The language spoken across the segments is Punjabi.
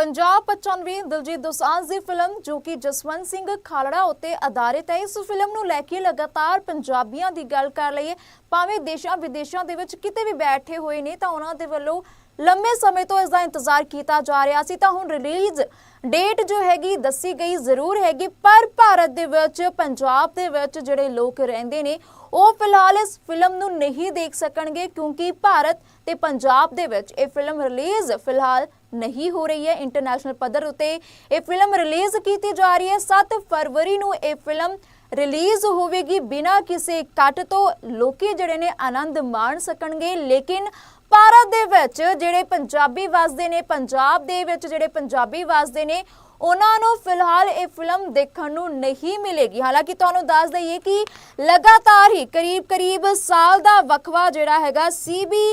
ਪੰਜਾਬ 95 ਦਿਲਜੀਤ ਦੋਸਾਂਝ ਦੀ ਫਿਲਮ, ਜੋ ਕਿ ਜਸਵੰਤ ਸਿੰਘ ਖਾਲੜਾ ਉੱਤੇ ਆਧਾਰਿਤ ਹੈ, ਇਸ ਫਿਲਮ ਨੂੰ ਲੈ ਕੇ ਲਗਾਤਾਰ ਪੰਜਾਬੀਆਂ ਦੀ ਗੱਲ ਕਰ ਲਈਏ, ਭਾਵੇਂ ਦੇਸ਼ਾਂ ਵਿਦੇਸ਼ਾਂ ਦੇ ਵਿੱਚ ਕਿਤੇ ਵੀ ਬੈਠੇ ਹੋਏ ਨੇ, ਤਾਂ ਉਹਨਾਂ ਦੇ ਵੱਲੋਂ ਲੰਮੇ ਸਮੇਂ ਤੋਂ ਇਸ ਦਾ ਇੰਤਜ਼ਾਰ ਕੀਤਾ ਜਾ ਰਿਹਾ ਸੀ, ਤਾਂ ਹੁਣ ਰਿਲੀਜ਼ ਡੇਟ ਜੋ ਹੈਗੀ ਦੱਸੀ ਗਈ ਜ਼ਰੂਰ ਹੈਗੀ, ਪਰ ਭਾਰਤ ਦੇ ਵਿੱਚ, ਪੰਜਾਬ ਦੇ ਵਿੱਚ ਜਿਹੜੇ ਲੋਕ ਰਹਿੰਦੇ ਨੇ, ਉਹ ਫਿਲਹਾਲ ਇਸ ਫਿਲਮ ਨੂੰ ਨਹੀਂ ਦੇਖ ਸਕਣਗੇ, ਕਿਉਂਕਿ ਭਾਰਤ ਤੇ ਪੰਜਾਬ ਦੇ ਵਿੱਚ ਇਹ ਫਿਲਮ ਰਿਲੀਜ਼ ਫਿਲਹਾਲ ਨਹੀਂ ਹੋ ਰਹੀ ਹੈ। ਇੰਟਰਨੈਸ਼ਨਲ ਪੱਧਰ ਉਤੇ ਇਹ ਫਿਲਮ ਰਿਲੀਜ਼ ਕੀਤੀ ਜਾ ਰਹੀ ਹੈ। 7 ਫਰਵਰੀ ਨੂੰ ਇਹ ਫਿਲਮ ਰਿਲੀਜ਼ ਹੋਵੇਗੀ। ਬਿਨਾਂ ਕਿਸੇ ਕੱਟ ਤੋਂ ਲੋਕੀ ਜਿਹੜੇ ਨੇ ਆਨੰਦ ਮਾਣ ਸਕਣਗੇ, ਲੇਕਿਨ ਭਾਰਤ ਦੇ ਵਿੱਚ ਜਿਹੜੇ ਪੰਜਾਬੀ ਵਸਦੇ ਨੇ, ਪੰਜਾਬ ਦੇ ਵਿੱਚ ਜਿਹੜੇ ਪੰਜਾਬੀ ਵਸਦੇ ਨੇ, ਉਹਨਾਂ ਨੂੰ ਫਿਲਹਾਲ ਇਹ ਫਿਲਮ ਦੇਖਣ ਨੂੰ ਨਹੀਂ ਮਿਲੇਗੀ। ਹਾਲਾਂਕਿ ਤੁਹਾਨੂੰ ਦੱਸ ਦਈਏ ਕਿ ਲਗਾਤਾਰ ਹੀ ਕਰੀਬ ਕਰੀਬ ਸਾਲ ਦਾ ਵਕਵਾ ਜਿਹੜਾ ਹੈਗਾ ਸੀਬੀ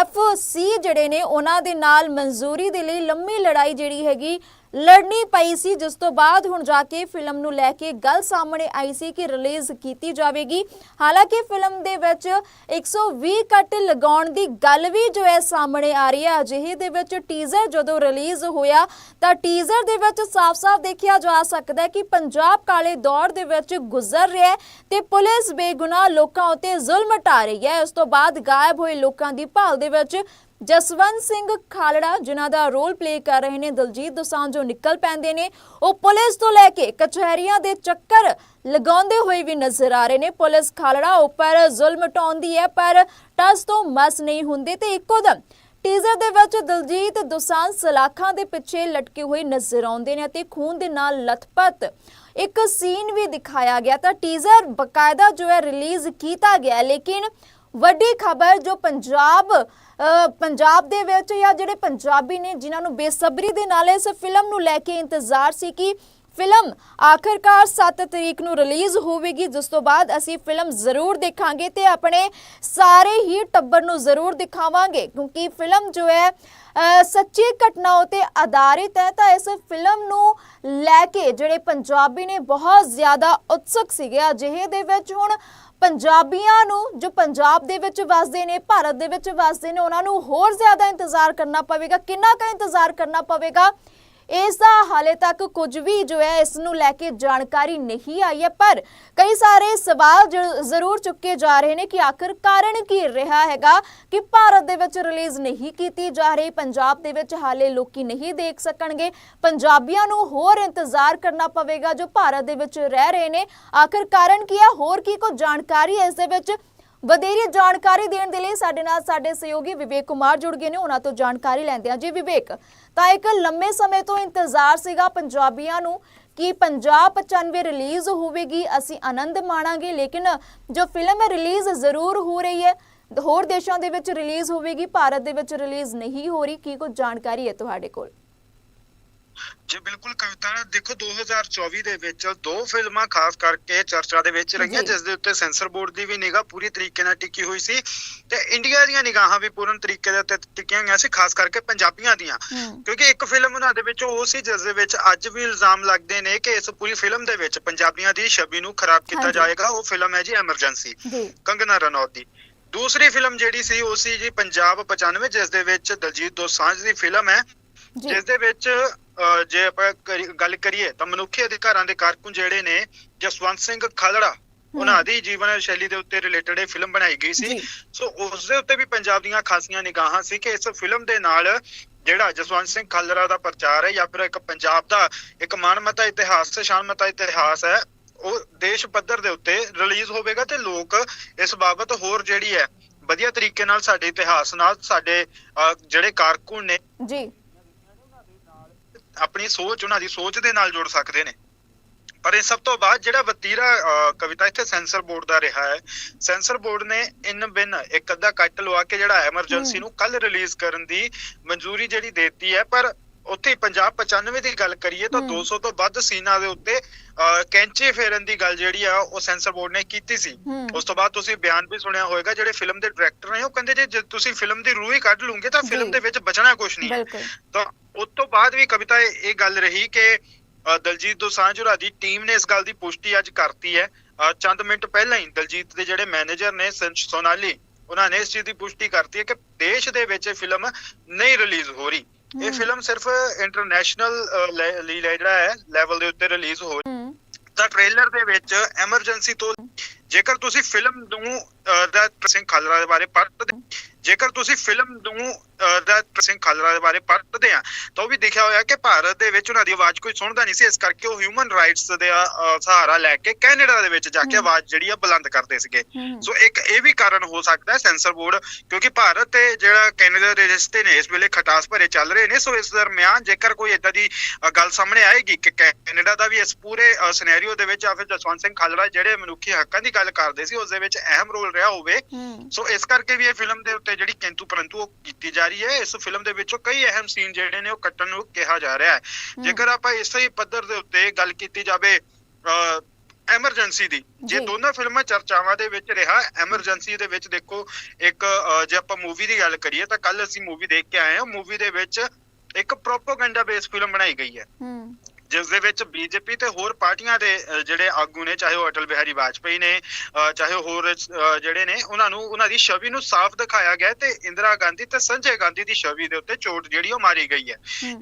ਐਫ ਸੀ ਜਿਹੜੇ ਨੇ, ਉਹਨਾਂ ਦੇ ਨਾਲ ਮਨਜ਼ੂਰੀ ਦੇ ਲਈ ਲੰਮੀ ਲੜਾਈ ਜਿਹੜੀ ਹੈਗੀ ਲੜਨੀ ਪਈ ਸੀ, ਜਿਸ ਤੋਂ ਬਾਅਦ ਹੁਣ ਜਾ ਕੇ ਫਿਲਮ ਨੂੰ ਲੈ ਕੇ ਗੱਲ ਸਾਹਮਣੇ ਆਈ ਸੀ ਕਿ ਰਿਲੀਜ਼ ਕੀਤੀ ਜਾਵੇਗੀ। ਹਾਲਾਂਕਿ ਫਿਲਮ ਦੇ ਵਿੱਚ 120 ਕੱਟ ਲਗਾਉਣ ਦੀ ਗੱਲ ਵੀ ਜੋ ਹੈ ਸਾਹਮਣੇ ਆ ਰਹੀ ਹੈ। ਅਜਿਹੇ ਦੇ ਵਿੱਚ ਟੀਜ਼ਰ ਜਦੋਂ ਰਿਲੀਜ਼ ਹੋਇਆ, ਤਾਂ ਟੀਜ਼ਰ ਦੇ ਵਿੱਚ ਸਾਫ਼-ਸਾਫ਼ ਦੇਖਿਆ ਜਾ ਸਕਦਾ ਹੈ ਕਿ ਪੰਜਾਬ ਕਾਲੇ ਦੌਰ ਦੇ ਵਿੱਚ ਗੁਜ਼ਰ ਰਿਹਾ ਹੈ ਤੇ ਪੁਲਿਸ ਬੇਗੁਨਾਹ ਲੋਕਾਂ ਉੱਤੇ ਜ਼ੁਲਮ ਢਾ ਰਹੀ ਹੈ। ਇਸ ਤੋਂ ਬਾਅਦ ਗਾਇਬ ਹੋਏ ਲੋਕਾਂ ਦੀ ਭਾਲ ਦੇ ਵਿੱਚ ਜਸਵੰਤ ਸਿੰਘ ਖਾਲੜਾ, ਜਿਨ੍ਹਾਂ ਦਾ ਰੋਲ ਪਲੇ ਕਰ ਰਹੇ ਨੇ ਦਲਜੀਤ ਦੋਸਾਂਝ ਨਿਕਲ ਪੈਂਦੇ ਨੇ, ਉਹ ਪੁਲਿਸ ਤੋਂ ਲੈ ਕੇ ਕਚਹਿਰੀਆਂ ਦੇ ਚੱਕਰ ਲਗਾਉਂਦੇ ਹੋਏ ਵੀ ਨਜ਼ਰ ਆ ਰਹੇ ਨੇ। ਪੁਲਿਸ ਖਾਲੜਾ ਉੱਪਰ ਜ਼ੁਲਮ ਢਾਉਂਦੀ ਹੈ, ਪਰ ਟਸ ਤੋਂ ਮਸ ਨਹੀਂ ਹੁੰਦੇ ਤੇ ਇੱਕੋ ਦਮ ਟੀਜ਼ਰ ਦੇ ਵਿੱਚ ਦਲਜੀਤ ਦੋਸਾਂਝ ਸਲਾਖਾਂ ਦੇ ਪਿੱਛੇ ਲਟਕੇ ਹੋਏ ਨਜ਼ਰ ਆਉਂਦੇ ਨੇ ਅਤੇ ਖੂਨ ਦੇ ਨਾਲ ਲਥਪਥ ਇੱਕ ਸੀਨ ਵੀ ਦਿਖਾਇਆ ਗਿਆ। ਤਾਂ ਟੀਜ਼ਰ ਬਕਾਇਦਾ ਜੋ ਹੈ ਰਿਲੀਜ਼ ਕੀਤਾ ਗਿਆ, ਲੇਕਿਨ ਵੱਡੀ ਖਬਰ ਜੋ ਪੰਜਾਬ ਪੰਜਾਬ ਦੇ ਵਿੱਚ ਜਾਂ ਜਿਹੜੇ ਪੰਜਾਬੀ ਨੇ ਜਿਨ੍ਹਾਂ ਨੂੰ ਬੇਸਬਰੀ ਦੇ ਨਾਲ ਇਸ ਫਿਲਮ ਨੂੰ ਲੈ ਕੇ ਇੰਤਜ਼ਾਰ ਸੀ ਕਿ ਫਿਲਮ ਆਖਰਕਾਰ 7 ਤਰੀਕ ਨੂੰ ਰਿਲੀਜ਼ ਹੋਵੇਗੀ, ਜਿਸ ਤੋਂ ਬਾਅਦ ਅਸੀਂ ਫਿਲਮ ਜ਼ਰੂਰ ਦੇਖਾਂਗੇ ਤੇ ਆਪਣੇ ਸਾਰੇ ਹੀ ਟੱਬਰ ਨੂੰ ਜ਼ਰੂਰ ਦਿਖਾਵਾਂਗੇ, ਕਿਉਂਕਿ ਫਿਲਮ ਜੋ ਹੈ ਸੱਚੀ ਘਟਨਾ ਉਤੇ ਆਧਾਰਿਤ ਹੈ, ਤਾਂ ਇਸ ਫਿਲਮ ਨੂੰ ਲੈ ਕੇ ਜਿਹੜੇ ਪੰਜਾਬੀ ਨੇ ਬਹੁਤ ਜ਼ਿਆਦਾ ਉਤਸੁਕ ਸੀਗੇ। ਅਜਿਹੇ ਦੇ ਵਿੱਚ ਹੁਣ ਪੰਜਾਬੀਆਂ ਨੂੰ, ਜੋ ਪੰਜਾਬ ਦੇ ਵਿੱਚ ਵਸਦੇ ਨੇ, ਭਾਰਤ ਦੇ ਵਿੱਚ ਵਸਦੇ ਨੇ, ਉਹਨਾਂ ਨੂੰ ਹੋਰ ਜ਼ਿਆਦਾ ਇੰਤਜ਼ਾਰ ਕਰਨਾ ਪਵੇਗਾ, ਕਿੰਨਾ ਕੁ ਇੰਤਜ਼ਾਰ ਕਰਨਾ ਪਵੇਗਾ? ਇਸ ਦਾ ਹਾਲੇ ਤੱਕ ਕੁਝ ਵੀ ਜੋ ਹੈ ਇਸ ਨੂੰ ਲੈ ਕੇ ਜਾਣਕਾਰੀ ਨਹੀਂ ਆਈ ਹੈ, ਪਰ ਕਈ ਸਾਰੇ ਸਵਾਲ ਜ਼ਰੂਰ ਚੁੱਕੇ ਜਾ ਰਹੇ ਨੇ ਕਿ ਆਖਰ ਕਾਰਨ ਕੀ ਰਿਹਾ ਹੈਗਾ ਕਿ ਭਾਰਤ ਦੇ ਵਿੱਚ ਰਿਲੀਜ਼ ਨਹੀਂ ਕੀਤੀ ਜਾ ਰਹੀ, ਪੰਜਾਬ ਦੇ ਵਿੱਚ ਹਾਲੇ ਲੋਕੀ ਨਹੀਂ ਦੇਖ ਸਕਣਗੇ। ਪੰਜਾਬੀਆਂ ਨੂੰ ਹੋਰ ਇੰਤਜ਼ਾਰ ਕਰਨਾ ਪਵੇਗਾ ਜੋ ਭਾਰਤ ਦੇ ਵਿੱਚ ਰਹਿ ਰਹੇ ਨੇ। ਆਖਰ ਕਾਰਨ ਕੀ ਹੈ? ਹੋਰ ਕੀ ਕੋਈ ਜਾਣਕਾਰੀ ਹੈ ਇਸ ਦੇ ਵਿੱਚ? ਵਧੇਰੇ ਜਾਣਕਾਰੀ ਦੇਣ ਦੇ ਲਈ ਸਾਡੇ ਨਾਲ ਸਾਡੇ ਸਹਿਯੋਗੀ ਵਿਵੇਕ ਕੁਮਾਰ ਜੁੜ ਗਏ ਨੇ। ਉਹਨਾਂ ਤੋਂ ਜਾਣਕਾਰੀ ਲੈਂਦੇ ਹਾਂ ਜੀ ਵਿਵੇਕ, ਤਾਂ ਇੱਕ ਲੰਮੇ ਸਮੇਂ ਤੋਂ ਇੰਤਜ਼ਾਰ ਸੀਗਾ ਪੰਜਾਬੀਆਂ ਨੂੰ ਕਿ ਪੰਜਾਬ 95 ਰਿਲੀਜ਼ ਹੋਵੇਗੀ, ਅਸੀਂ ਆਨੰਦ ਮਾਣਾਂਗੇ, ਲੇਕਿਨ ਜੋ ਫਿਲਮ ਰਿਲੀਜ਼ ਜ਼ਰੂਰ ਹੋ ਰਹੀ ਹੈ, ਹੋਰ ਦੇਸ਼ਾਂ ਦੇ ਵਿੱਚ ਰਿਲੀਜ਼ ਹੋਵੇਗੀ, ਭਾਰਤ ਦੇ ਵਿੱਚ ਰਿਲੀਜ਼ ਨਹੀਂ ਹੋ ਰਹੀ, ਕੀ ਕੁਝ ਜਾਣਕਾਰੀ ਹੈ ਤੁਹਾਡੇ ਕੋਲ? ਜੀ ਬਿਲਕੁਲ ਕਵਿਤਾ ਦੇਖੋ 2024 ਦੇ ਵਿੱਚ ਦੋ ਫਿਲਮਾਂ ਖਾਸ ਕਰਕੇ ਚਰਚਾ ਦੇ ਵਿੱਚ ਰਹੀਆਂ। ਜਿਸ ਦੇ ਉੱਤੇ ਸੈਂਸਰ ਬੋਰਡ ਦੀ ਵੀ ਨਿਗਾਹ ਪੂਰੀ ਤਰੀਕੇ ਨਾਲ ਟਿਕੀ ਹੋਈ ਸੀ ਤੇ ਇੰਡੀਆ ਦੀਆਂ ਨਿਗਾਹਾਂ ਵੀ ਪੂਰਨ ਤਰੀਕੇ ਦੇ ਉੱਤੇ ਟਿਕੀਆਂ ਹੋਈਆਂ ਸੀ ਖਾਸ ਕਰਕੇ ਪੰਜਾਬੀਆਂ ਦੀਆਂ। ਕਿਉਂਕਿ ਇੱਕ ਫਿਲਮ ਉਹਨਾਂ ਦੇ ਵਿੱਚ ਉਹ ਸੀ ਜਿਸ ਦੇ ਵਿੱਚ ਅੱਜ ਵੀ ਇਲਜ਼ਾਮ ਲੱਗਦੇ ਨੇ ਕਿ ਇਸ ਪੂਰੀ ਫਿਲਮ ਦੇ ਵਿੱਚ ਪੰਜਾਬੀਆਂ ਦੀ ਛਵੀ ਨੂੰ ਖਰਾਬ ਕੀਤਾ। ਜਾਏਗਾ। ਉਹ ਫਿਲਮ ਹੈ ਜੀ ਐਮਰਜੈਂਸੀ ਕੰਗਨਾ ਰਣੌਤ ਦੀ। ਦੂਸਰੀ ਫਿਲਮ ਜਿਹੜੀ ਸੀ ਉਹ ਸੀ ਜੀ ਪੰਜਾਬ 95 ਜਿਸ ਦੇ ਵਿੱਚ ਦਲਜੀਤ ਦੋਸਾਂਝ ਦੀ ਫਿਲਮ ਹੈ ਜਿਸ ਦੇ ਵਿੱਚ ਜੇ ਆਪਾਂ ਗੱਲ ਕਰੀਏ ਤਾਂ ਮਨੁੱਖੀ ਅਧਿਕਾਰਾਂ ਦੇ ਕਾਰਕੁਨ ਜਿਹੜੇ ਨੇ ਜਸਵੰਤ ਸਿੰਘ ਖਾਲੜਾ ਉਹਨਾਂ ਦੀ ਜੀਵਨ ਸ਼ੈਲੀ ਦੇ ਉੱਤੇ ਰਿਲੇਟਡ ਇਹ ਫਿਲਮ ਬਣਾਈ ਗਈ ਸੀ। ਸੋ ਉਸ ਦੇ ਉੱਤੇ ਵੀ ਪੰਜਾਬ ਦੀਆਂ ਖਾਸੀਆਂ ਨਿਗਾਹਾਂ ਸੀ ਕਿ ਇਸ ਫਿਲਮ ਦੇ ਨਾਲ ਜਿਹੜਾ ਜਸਵੰਤ ਸਿੰਘ ਖਾਲੜਾ ਦਾ ਪ੍ਰਚਾਰ ਹੈ ਜਾਂ ਫਿਰ ਇੱਕ ਪੰਜਾਬ ਦਾ ਇੱਕ ਮਾਨਮਤਾ ਇਤਿਹਾਸ ਤੇ ਸ਼ਾਨਮਤਾ ਇਤਿਹਾਸ ਹੈ ਉਹ ਦੇਸ਼ ਪੱਧਰ ਦੇ ਉੱਤੇ ਰਿਲੀਜ਼ ਹੋਵੇਗਾ ਤੇ ਲੋਕ ਇਸ ਬਾਬਤ ਹੋਰ ਜਿਹੜੀ ਹੈ ਵਧੀਆ ਤਰੀਕੇ ਨਾਲ ਸਾਡੇ ਇਤਿਹਾਸ ਨਾਲ ਸਾਡੇ ਜਿਹੜੇ ਕਾਰਕੁਨ ਨੇ ਜੀ। ਆਪਣੀ ਸੋਚ ਉਹਨਾਂ ਦੀ ਸੋਚ ਦੇ ਨਾਲ ਜੁੜ ਸਕਦੇ ਨੇ। ਪਰ ਇਹ ਸਭ ਤੋਂ ਬਾਅਦ ਜਿਹੜਾ ਵਤੀਰਾ ਕਵਿਤਾ ਇੱਥੇ ਸੈਂਸਰ ਬੋਰਡ ਦਾ ਰਿਹਾ ਹੈ। ਸੈਂਸਰ ਬੋਰਡ ਨੇ ਇਨ ਬਿਨ ਇੱਕ ਅੱਧਾ ਕੱਟ ਲਵਾ ਕੇ ਜਿਹੜਾ ਐਮਰਜੈਂਸੀ। ਨੂੰ ਕੱਲ ਰਿਲੀਜ਼ ਕਰਨ ਦੀ ਮਨਜ਼ੂਰੀ ਜਿਹੜੀ ਦੇਤੀ ਹੈ। ਪਰ ਉੱਥੇ ਪੰਜਾਬ 95 ਦੀ ਗੱਲ ਕਰੀਏ ਤਾਂ ਹਮ। 200 ਤੋਂ ਵੱਧ ਸੀਨਾ ਦੇ ਉੱਤੇ ਕੈਂਚੀ ਫੇਰਨ ਦੀ ਗੱਲ ਜਿਹੜੀ ਆ ਉਹ ਸੈਂਸਰ ਬੋਰਡ ਨੇ ਕੀਤੀ ਸੀ। ਉਸ ਤੋਂ ਬਾਅਦ ਤੁਸੀਂ ਬਿਆਨ ਵੀ ਸੁਣਿਆ ਹੋਵੇਗਾ ਜਿਹੜੇ ਫਿਲਮ ਦੇ ਡਾਇਰੈਕਟਰ ਨੇ ਉਹ ਕਹਿੰਦੇ ਜੇ- ਤੁਸੀਂ ਫਿਲਮ ਦੀ ਰੂਹ ਹੀ ਕੱਢ ਲਓਗੇ ਤਾਂ। ਫਿਲਮ ਦੇ ਵਿੱਚ ਬਚਣਾ ਕੁਝ ਨਹੀਂ। ਹੈ ਤਾਂ ਉਸ ਤੋਂ ਬਾਅਦ ਵੀ ਕਵਿਤਾ ਇਹ ਗੱਲ ਰਹੀ ਕਿ ਦਲਜੀਤ ਦੋਸਾਂਝ ਹੋਰਾਂ ਦੀ ਟੀਮ ਨੇ ਇਸ ਗੱਲ ਦੀ ਪੁਸ਼ਟੀ ਅੱਜ ਕਰਤੀ ਹੈ। ਚੰਦ ਮਿੰਟ ਪਹਿਲਾਂ ਹੀ ਦਲਜੀਤ ਦੇ ਜਿਹੜੇ ਮੈਨੇਜਰ ਨੇ ਸੋਨਾਲੀ ਉਹਨਾਂ ਨੇ ਇਸ ਚੀਜ਼ ਦੀ ਪੁਸ਼ਟੀ ਕਰਤੀ ਹੈ ਕਿ ਦੇਸ਼ ਦੇ ਵਿੱਚ ਫਿਲਮ ਨਹੀਂ ਰਿਲੀਜ਼ ਹੋ ਰਹੀ। ਇਹ। ਫਿਲਮ ਸਿਰਫ ਇੰਟਰਨੈਸ਼ਨਲ ਲਈ ਜਿਹੜਾ ਹੈ ਲੈਵਲ ਦੇ ਉੱਤੇ ਰਿਲੀਜ਼ ਹੂੰ ਤਾਂ ਟ੍ਰੇਲਰ ਦੇ ਵਿੱਚ ਐਮਰਜੈਂਸੀ ਤੋਂ ਜੇਕਰ ਤੁਸੀਂ ਫਿਲਮ ਨੂੰ ਦਾ ਸਿੰਘ ਖਾਲੜਾ ਦੇ ਬਾਰੇ ਪੜ੍ਹਦੇ ਜੇਕਰ ਤੁਸੀਂ ਫਿਲਮ ਨੂੰ ਦਾ ਸਿੰਘ ਖਾਲੜਾ ਦੇ ਬਾਰੇ ਪੜ੍ਹਦੇ ਆ ਤਾਂ ਉਹ ਵੀ ਦੇਖਿਆ ਹੋਇਆ ਕਿ ਭਾਰਤ ਦੇ ਵਿੱਚ ਉਹਨਾਂ ਦੀ ਆਵਾਜ਼ ਕੋਈ ਸੁਣਦਾ ਨਹੀਂ ਸੀ ਇਸ ਕਰਕੇ ਉਹ ਹਿਊਮਨ ਰਾਈਟਸ ਦੇ ਸਹਾਰਾ ਲੈ ਕੇ ਕੈਨੇਡਾ ਦੇ ਵਿੱਚ ਜਾ ਕੇ। ਆਵਾਜ਼ ਜਿਹੜੀ ਆ ਬੁਲੰਦ ਕਰਦੇ ਸੀਗੇ ਸੋ ਇੱਕ ਇਹ ਵੀ ਕਾਰਨ ਹੋ ਸਕਦਾ ਹੈ ਸੈਂਸਰ ਬੋਰਡ ਕਿਉਂਕਿ ਭਾਰਤ ਤੇ ਜਿਹੜਾ ਕੈਨੇਡਾ ਦੇ ਰਿਸ਼ਤੇ ਨੇ ਇਸ ਵੇਲੇ ਖਟਾਸ ਭਰੇ ਚੱਲ ਰਹੇ ਨੇ ਸੋ ਇਸ ਦਰਮਿਆਨ ਜੇਕਰ ਕੋਈ ਇਦਾਂ ਦੀ ਗੱਲ ਸਾਹਮਣੇ ਆਏਗੀ ਕਿ ਕੈਨੇਡਾ ਦਾ ਵੀ ਇਸ ਪੂਰੇ ਸਿਨੈਰੀਓ ਦੇ ਵਿੱਚ ਜਾਂ ਫਿਰ ਜਸਵੰਤ ਸਿੰਘ ਖਾਲੜਾ ਜਿਹੜੇ ਮਨੁੱਖੀ ਹੱਕਾਂ ਦੀ ਗੱਲ ਕਰਦੇ ਸੀ ਉਸ ਦੇ ਵਿੱਚ ਅਹਿਮ ਰੋਲ ਰਿਹਾ ਹੋਵੇ। ਸੋ ਇਸ ਕਰਕੇ ਵੀ ਇਹ ਫਿਲਮ ਦੇ ਉੱਤੇ ਜਿਹੜੀ ਕਿੰਤੂ ਪਰੰਤੂ ਉਹ ਕੀਤੀ ਜਾ ਰਹੀ ਹੈ ਇਸ ਫਿਲਮ ਦੇ ਵਿੱਚੋਂ ਕਈ ਅਹਿਮ ਸੀਨ ਜਿਹੜੇ ਨੇ ਉਹ ਕੱਟਣ ਨੂੰ ਕਿਹਾ ਜਾ ਰਿਹਾ ਹੈ। ਜੇਕਰ ਆਪਾਂ ਇਸੇ ਹੀ ਪੱਧਰ ਦੇ ਉੱਤੇ ਗੱਲ ਕੀਤੀ ਜਾਵੇ ਐਮਰਜੈਂਸੀ ਦੀ ਜੇ। ਦੋਨਾਂ ਫਿਲਮਾਂ ਚਰਚਾਵਾਂ ਦੇ ਵਿੱਚ ਰਿਹਾ ਐਮਰਜੈਂਸੀ ਦੇ ਵਿੱਚ ਦੇਖੋ ਇੱਕ ਜੇ ਆਪਾਂ ਮੂਵੀ ਦੀ ਗੱਲ ਕਰੀਏ ਤਾਂ ਕੱਲ ਅਸੀਂ ਮੂਵੀ ਦੇਖ ਕੇ ਆਏ ਹਾਂ। ਮੂਵੀ ਦੇ ਵਿੱਚ ਇੱਕ ਪ੍ਰੋਪੋਗੈਂਡਾ ਬੇਸ ਫਿਲਮ ਬਣਾਈ ਗਈ ਹੂੰ। ਜਿਸ ਦੇ ਵਿੱਚ ਬੀਜੇਪੀ ਤੇ ਹੋਰ ਪਾਰਟੀਆਂ ਦੇ ਜਿਹੜੇ ਆਗੂ ਨੇ ਚਾਹੇ ਉਹ ਅਟਲ ਬਿਹਾਰੀ ਵਾਜਪੇਈ ਨੇ ਚਾਹੇ ਹੋਰ ਜਿਹੜੇ ਨੇ ਉਹਨਾਂ ਨੂੰ ਉਹਨਾਂ ਦੀ ਛਵੀ ਨੂੰ ਸਾਫ਼ ਦਿਖਾਇਆ ਗਿਆ ਤੇ ਇੰਦਰਾ ਗਾਂਧੀ ਤੇ ਸੰਜੇ ਗਾਂਧੀ ਦੀ ਛਵੀ ਦੇ ਉੱਤੇ ਚੋਟ ਜਿਹੜੀ ਉਹ ਮਾਰੀ ਗਈ ਹੈ।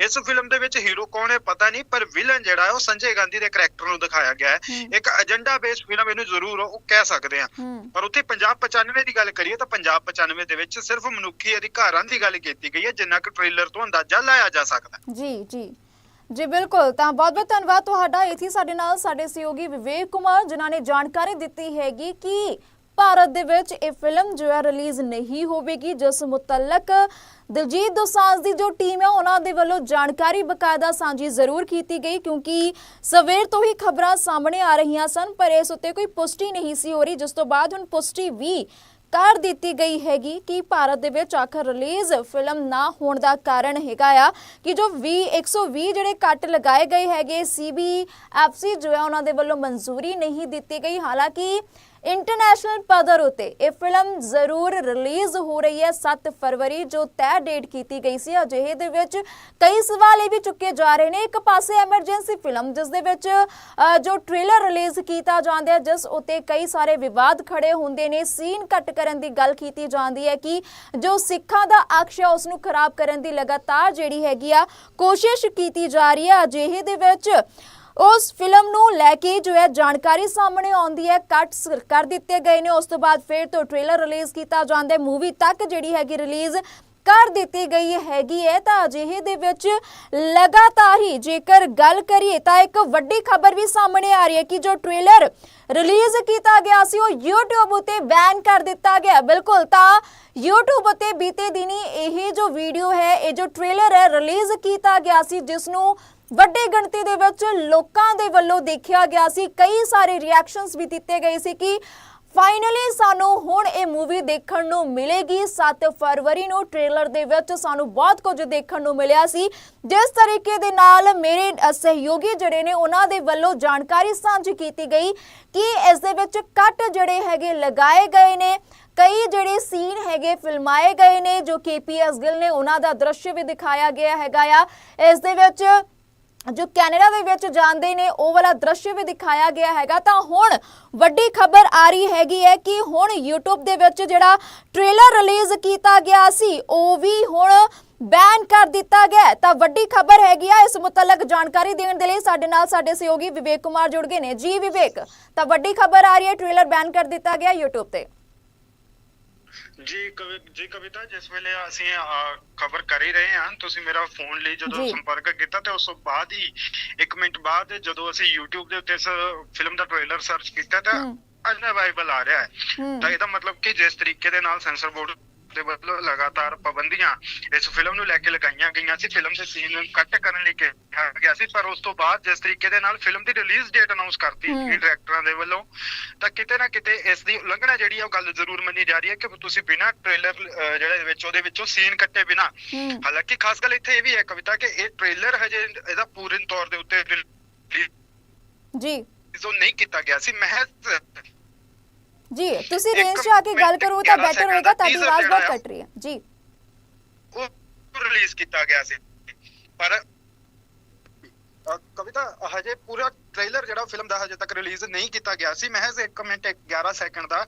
ਇਸ ਫਿਲਮ ਦੇ ਵਿੱਚ ਹੀਰੋ ਕੌਣ ਹੈ ਪਤਾ ਨਹੀਂ ਪਰ ਵਿਲਨ ਜਿਹੜਾ ਹੈ ਉਹ ਸੰਜੇ ਗਾਂਧੀ ਦੇ ਕਰੈਕਟਰ ਨੂੰ ਦਿਖਾਇਆ ਗਿਆ ਹੈ। ਇੱਕ ਏਜੰਡਾ ਬੇਸ ਫਿਲਮ ਇਹਨੂੰ ਜ਼ਰੂਰ ਉਹ ਕਹਿ ਸਕਦੇ ਆ ਪਰ ਉੱਥੇ ਪੰਜਾਬ 95 ਦੀ ਗੱਲ ਕਰੀਏ ਤਾਂ ਪੰਜਾਬ 95 ਦੇ ਵਿੱਚ ਸਿਰਫ ਮਨੁੱਖੀ ਅਧਿਕਾਰਾਂ ਦੀ ਗੱਲ ਕੀਤੀ ਗਈ ਹੈ ਜਿੰਨਾ ਕਿ ਟ੍ਰੇਲਰ ਤੋਂ ਅੰਦਾਜ਼ਾ ਲਾਇਆ ਜਾ ਸਕਦਾ। ਜੀ ਜੀ। ਜੀ, ਬਿਲਕੁਲ। ਤਾਂ ਬਹੁਤ ਬਹੁਤ ਧੰਨਵਾਦ ਤੁਹਾਡਾ। ਇੱਥੇ ਸਾਡੇ ਨਾਲ ਸਾਡੇ ਸਹਿਯੋਗੀ ਵਿਵੇਕ ਕੁਮਾਰ, ਜਿਨ੍ਹਾਂ ਨੇ ਜਾਣਕਾਰੀ ਦਿੱਤੀ ਹੈਗੀ ਕਿ ਭਾਰਤ ਦੇ ਵਿੱਚ ਇਹ ਫਿਲਮ ਜੋ ਹੈ ਰਿਲੀਜ਼ ਨਹੀਂ ਹੋਵੇਗੀ, ਜਿਸ ਮੁਤਲਕ ਦਿਲਜੀਤ ਦੋਸਾਂਝ ਦੀ ਜੋ ਟੀਮ ਹੈ ਉਹਨਾਂ ਦੇ ਵੱਲੋਂ ਜਾਣਕਾਰੀ ਬਕਾਇਦਾ ਸਾਂਝੀ ਜ਼ਰੂਰ ਕੀਤੀ ਗਈ, ਕਿਉਂਕਿ ਸਵੇਰ ਤੋਂ ਹੀ ਖਬਰਾਂ ਸਾਹਮਣੇ ਆ ਰਹੀਆਂ ਸਨ, ਪਰ ਇਸ ਉੱਤੇ ਕੋਈ ਪੁਸ਼ਟੀ ਨਹੀਂ ਸੀ ਹੋ ਰਹੀ, ਜਿਸ ਤੋਂ ਬਾਅਦ ਹੁਣ ਪੁਸ਼ਟੀ ਵੀ ਕਰ ਦਿੱਤੀ ਗਈ ਹੈਗੀ ਕਿ ਭਾਰਤ ਦੇ ਵਿੱਚ ਆਖਰ ਰਿਲੀਜ਼ ਫਿਲਮ ਨਾ ਹੋਣ ਦਾ ਕਾਰਨ ਹੈਗਾ ਆ ਕਿ ਜੋ 20 120 ਜਿਹੜੇ ਕੱਟ ਲਗਾਏ ਗਏ ਹੈਗੇ ਸੀਬੀਐਫਸੀ ਜੋ ਹੈ ਉਹਨਾਂ ਦੇ ਵੱਲੋਂ ਮਨਜ਼ੂਰੀ ਨਹੀਂ ਦਿੱਤੀ ਗਈ। ਹਾਲਾਂਕਿ ਇੰਟਰਨੈਸ਼ਨਲ ਪੱਧਰ ਉਤੇ ਇਹ ਫਿਲਮ ਜ਼ਰੂਰ ਰਿਲੀਜ਼ ਹੋ ਰਹੀ ਹੈ 7 ਫਰਵਰੀ, ਜੋ ਤੈਅ ਡੇਟ ਕੀਤੀ ਗਈ ਸੀ। ਅਜਿਹੇ ਦੇ ਵਿੱਚ ਕਈ ਸਵਾਲ ਇਹ ਵੀ ਚੁੱਕੇ ਜਾ ਰਹੇ ਨੇ। ਇੱਕ ਪਾਸੇ ਐਮਰਜੈਂਸੀ ਫਿਲਮ ਜਿਸ ਦੇ ਵਿੱਚ ਜੋ ਟ੍ਰੇਲਰ ਰਿਲੀਜ਼ ਕੀਤਾ ਜਾਂਦਾ ਹੈ, ਜਿਸ ਉਤੇ ਕਈ ਸਾਰੇ ਵਿਵਾਦ ਖੜੇ ਹੁੰਦੇ ਨੇ। ਸੀਨ ਕੱਟ ਕਰਨ ਦੀ ਗੱਲ ਕੀਤੀ ਜਾਂਦੀ ਹੈ ਕਿ ਜੋ ਸਿੱਖਾਂ ਦਾ ਅਕਸ਼ ਹੈ ਉਸ ਨੂੰ ਖਰਾਬ ਕਰਨ ਦੀ ਲਗਾਤਾਰ ਜਿਹੜੀ ਹੈਗੀ ਆ, ਕੋਸ਼ਿਸ਼ ਕੀਤੀ ਜਾ ਰਹੀ ਹੈ। ਅਜਿਹੇ ਦੇ ਵਿੱਚ ਉਸ ਫਿਲਮ ਨੂੰ ਲੈ ਕੇ ਜੋ ਹੈ ਜਾਣਕਾਰੀ ਸਾਹਮਣੇ ਆਉਂਦੀ ਹੈ ਕੱਟਸ ਕਰ ਦਿੱਤੇ ਗਏ ਨੇ। ਉਸ ਤੋਂ ਬਾਅਦ ਫਿਰ ਤੋਂ ਟ੍ਰੇਲਰ ਰਿਲੀਜ਼ ਕੀਤਾ ਜਾਂਦਾ ਹੈ। ਮੂਵੀ ਤੱਕ ਜਿਹੜੀ ਹੈਗੀ ਰਿਲੀਜ਼ ਕਰ ਦਿੱਤੀ ਗਈ ਹੈਗੀ ਹੈ। ਤਾਂ ਅਜਿਹੇ ਦੇ ਵਿੱਚ ਲਗਾਤਾਰ ਹੀ ਜੇਕਰ ਗੱਲ ਕਰੀਏ ਤਾਂ ਇੱਕ ਵੱਡੀ ਖਬਰ ਵੀ ਸਾਹਮਣੇ ਆ ਰਹੀ ਹੈ ਕਿ ਜੋ ਟ੍ਰੇਲਰ ਰਿਲੀਜ਼ ਕੀਤਾ ਗਿਆ ਸੀ, ਉਹ YouTube ਉਤੇ ਬੈਨ ਕਰ ਦਿੱਤਾ ਗਿਆ ਬਿਲਕੁਲ, ਤਾਂ YouTube ਉਤੇ ਬੀਤੇ ਦਿਨੀ ਇਹ ਜੋ ਵੀਡੀਓ ਹੈ, ਇਹ ਜੋ ਟ੍ਰੇਲਰ ਹੈ ਰਿਲੀਜ਼ ਕੀਤਾ ਗਿਆ ਸੀ ਜਿਸ ਨੂੰ ਵੱਡੀ ਗਿਣਤੀ ਦੇ ਵਿੱਚ ਲੋਕਾਂ ਦੇ ਵੱਲੋਂ ਦੇਖਿਆ ਗਿਆ ਸੀ, ਕਈ ਸਾਰੇ ਰਿਐਕਸ਼ਨਸ ਵੀ ਦਿੱਤੇ ਗਏ ਸੀ ਕਿ ਫਾਈਨਲੀ ਸਾਨੂੰ ਹੁਣ ਇਹ ਮੂਵੀ ਦੇਖਣ ਨੂੰ ਮਿਲੇਗੀ। 7 ਫਰਵਰੀ ਨੂੰ ਟ੍ਰੇਲਰ ਦੇ ਵਿੱਚ ਸਾਨੂੰ ਬਹੁਤ ਕੁਝ ਦੇਖਣ ਨੂੰ ਮਿਲਿਆ ਸੀ। ਜਿਸ ਤਰੀਕੇ ਦੇ ਨਾਲ ਮੇਰੇ ਸਹਿਯੋਗੀ ਜਿਹੜੇ ਨੇ ਉਹਨਾਂ ਦੇ ਵੱਲੋਂ ਜਾਣਕਾਰੀ ਸਾਂਝੀ ਕੀਤੀ ਗਈ ਕਿ ਇਸ ਦੇ ਵਿੱਚ ਕੱਟ ਜਿਹੜੇ ਹੈਗੇ ਲਗਾਏ ਗਏ ਨੇ। ਕਈ ਜਿਹੜੇ ਸੀਨ ਹੈਗੇ ਫਿਲਮਾਏ ਗਏ ਨੇ, ਜੋ ਕੇਪੀਐਸ ਗਿੱਲ ਨੇ ਉਹਨਾਂ ਦਾ ਦ੍ਰਿਸ਼ ਵੀ ਦਿਖਾਇਆ ਗਿਆ ਹੈਗਾ ਆ। ਇਸ ਦੇ ਵਿੱਚ ਜੋ ਕੈਨੇਡਾ ਦੇ ਵਿੱਚ ਜਾਂਦੇ ਨੇ, ਉਹ ਵਾਲਾ ਦ੍ਰਿਸ਼ ਵੀ ਦਿਖਾਇਆ ਗਿਆ ਹੈਗਾ। ਤਾਂ ਹੁਣ ਵੱਡੀ ਖਬਰ ਆ ਰਹੀ ਹੈਗੀ ਹੈ ਕਿ ਹੁਣ YouTube ਦੇ ਵਿੱਚ ਜਿਹੜਾ ਟ੍ਰੇਲਰ ਰਿਲੀਜ਼ ਕੀਤਾ ਗਿਆ ਸੀ, ਉਹ ਵੀ ਹੁਣ ਬੈਨ ਕਰ ਦਿੱਤਾ ਗਿਆ ਤਾਂ ਵੱਡੀ ਖਬਰ ਹੈਗੀ ਆ, ਇਸ ਮੁਤਲਕ ਜਾਣਕਾਰੀ ਦੇਣ ਦੇ ਲਈ ਸਾਡੇ ਨਾਲ ਸਾਡੇ ਸਹਿਯੋਗੀ ਵਿਵੇਕ ਕੁਮਾਰ ਜੁੜ ਗਏ ਨੇ। ਜੀ ਵਿਵੇਕ, ਤਾਂ ਵੱਡੀ ਖਬਰ ਆ ਰਹੀ ਹੈ ਟ੍ਰੇਲਰ ਬੈਨ ਕਰ ਦਿੱਤਾ ਗਿਆ YouTube ਤੇ। ਜੀ ਕਵੀ ਜੀ ਕਵਿਤਾ ਜਿਸ ਵੇਲੇ ਅਸੀਂ ਖਬਰ ਕਰ ਹੀ ਰਹੇ ਹਾਂ ਤੁਸੀਂ ਮੇਰਾ ਫੋਨ ਲਈ ਜਦੋਂ ਜੀ। ਸੰਪਰਕ ਕੀਤਾ ਤੇ ਉਸ ਤੋਂ ਬਾਅਦ ਹੀ 1 ਮਿੰਟ ਬਾਅਦ ਜਦੋਂ ਅਸੀਂ YouTube ਦੇ ਉੱਤੇ ਇਸ ਫਿਲਮ ਦਾ ਟ੍ਰੇਲਰ ਸਰਚ ਕੀਤਾ ਤਾਂ ਹਮ। ਅਨਅਵਾਈਬਲ ਆ ਰਿਹਾ ਹੈ ਹਮ। ਤਾਂ ਇਹਦਾ ਮਤਲਬ ਕਿ ਜਿਸ ਤਰੀਕੇ ਦੇ ਨਾਲ ਸੈਂਸਰ ਬੋਰਡ ਦੇ ਵੱਲੋਂ ਲਗਾਤਾਰ ਪਾਬੰਦੀਆਂ ਇਸ ਫਿਲਮ ਨੂੰ ਲੈ ਕੇ ਲਗਾਈਆਂ ਗਈਆਂ ਸੀ। ਫਿਲਮ ਦੇ ਸੀਨ ਕੱਟ ਕਰਨ ਲਈ ਕਿਹਾ ਗਿਆ ਸੀ ਪਰ ਉਸ ਤੋਂ ਬਾਅਦ ਜਿਸ ਤਰੀਕੇ ਦੇ ਨਾਲ ਫਿਲਮ ਦੀ ਰਿਲੀਜ਼ ਡੇਟ ਅਨਾਉਂਸ ਕਰਤੀ ਡਾਇਰੈਕਟਰਾਂ ਦੇ ਵੱਲੋਂ ਤਾਂ ਕਿਤੇ ਨਾ ਕਿਤੇ ਇਸ ਦੀ ਉਲੰਘਣਾ ਜਿਹੜੀ ਆ ਉਹ ਗੱਲ ਜ਼ਰੂਰ ਮੰਨੀ ਜਾ ਰਹੀ ਹੈ ਕਿ ਤੁਸੀਂ ਬਿਨਾਂ ਟ੍ਰੇਲਰ ਜਿਹੜਾ ਵਿੱਚ ਉਹਦੇ ਵਿੱਚੋਂ ਸੀਨ ਕੱਟੇ ਬਿਨਾਂ ਹਾਲਾਂਕਿ ਖਾਸ ਗੱਲ ਇੱਥੇ ਇਹ ਵੀ ਹੈ ਕਵਿਤਾ ਕਿ ਇਹ ਟ੍ਰੇਲਰ ਹਜੇ ਇਹਦਾ ਪੂਰਨ ਤੌਰ ਦੇ ਉੱਤੇ ਰਿਲੀਜ਼ ਜੀ। ਨਹੀਂ ਕੀਤਾ ਗਿਆ ਸੀ। ਮਹਿਜ਼ ਜੀ ਤੁਸੀਂ ਰੇਂਜ 'ਚ ਆ ਕੇ ਗੱਲ ਕਰੋ ਤਾਂ ਬੈਟਰ ਹੋਏਗਾ ਤੁਹਾਡੀ ਆਵਾਜ਼ ਬਹੁਤ। ਕੱਟ ਰਹੀ ਹੈ। ਜੀ। ਉਹ ਰਿਲੀਜ਼ ਕੀਤਾ ਗਿਆ ਸੀ। ਪਰ ਕਵਿਤਾ ਹਜੇ ਪੂਰਾ ਟ੍ਰੇਲਰ ਜਿਹੜਾ ਫਿਲਮ ਦਾ ਹਜੇ ਤੱਕ ਰਿਲੀਜ਼ ਨਹੀਂ ਕੀਤਾ ਗਿਆ ਸੀ। ਮਹਿਜ਼ 1 ਮਿੰਟ 11 ਸੈਕਿੰਡ ਦਾ